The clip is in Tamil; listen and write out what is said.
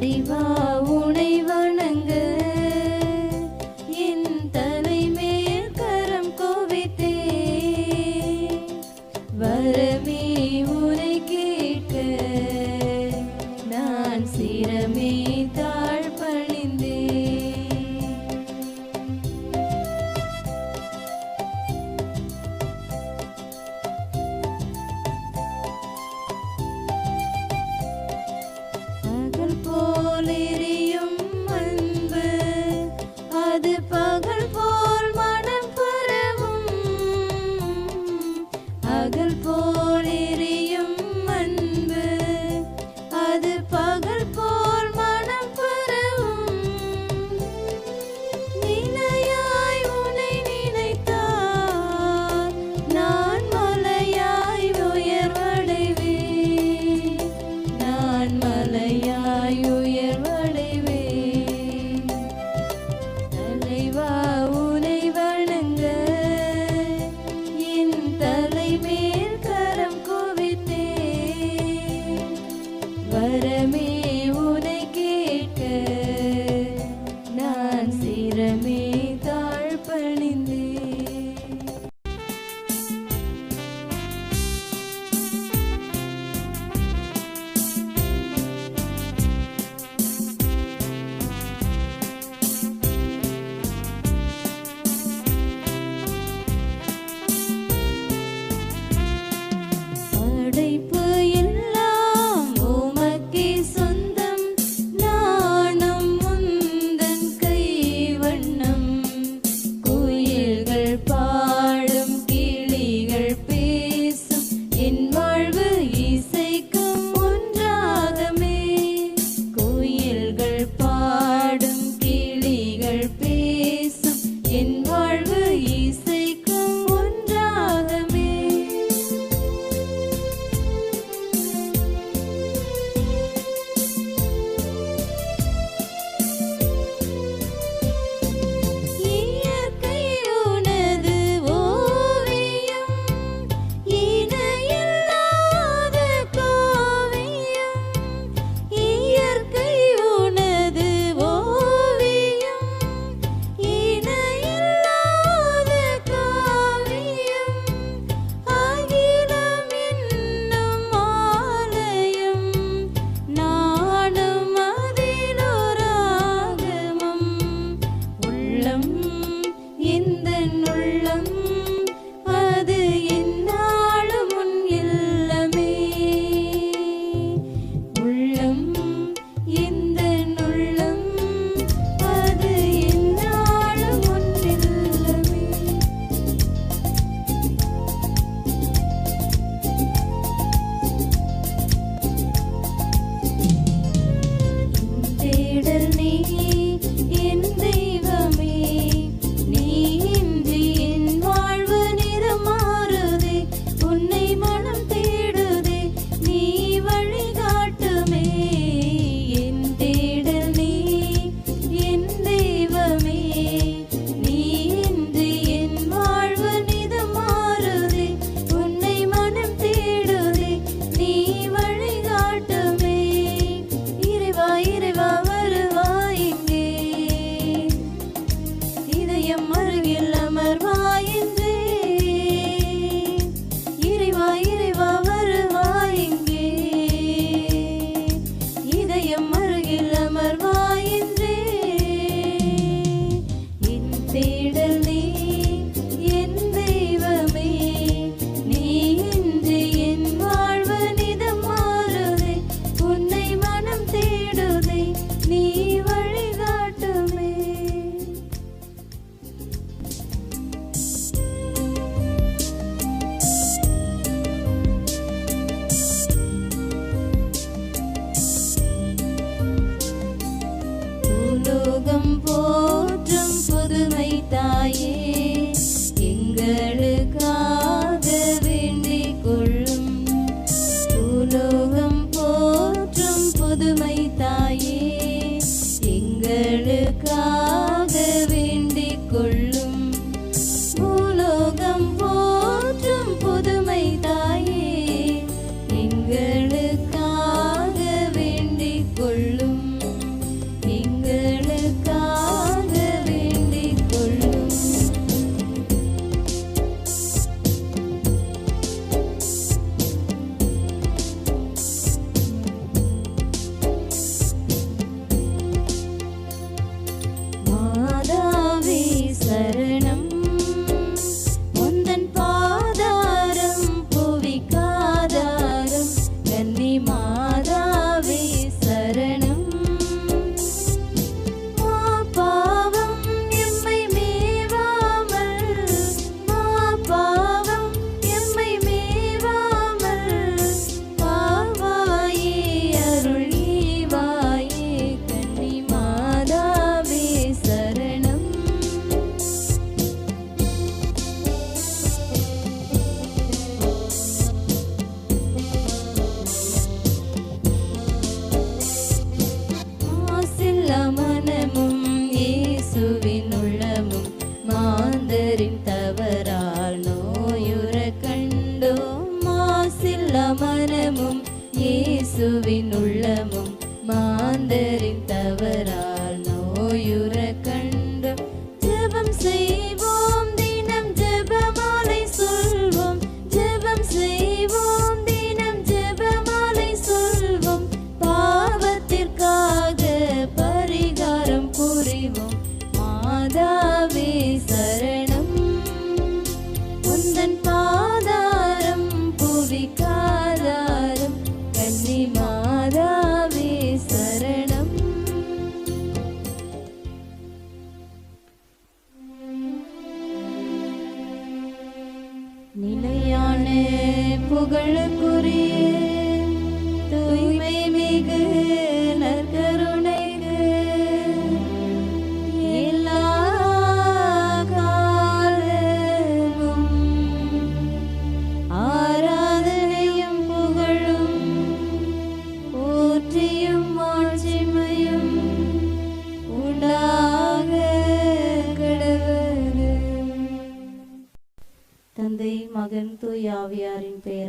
இறைவா உனைவா पागल पो नीले in உள்ளம் மரணமும் மாந்தரின் தவறால் நோயுற கண்டும். ஜபம் செய்வோம் தினம் ஜபமாலை சொல்வோம். ஜபம் செய்வோம் தினம் ஜபமாலை சொல்வோம். பாவத்திற்காக பரிகாரம் புரிவோம். மாதாவே சரணம். உந்தன் பாதாரம் புவிக்காதாரம் கன்னிமா we are in pain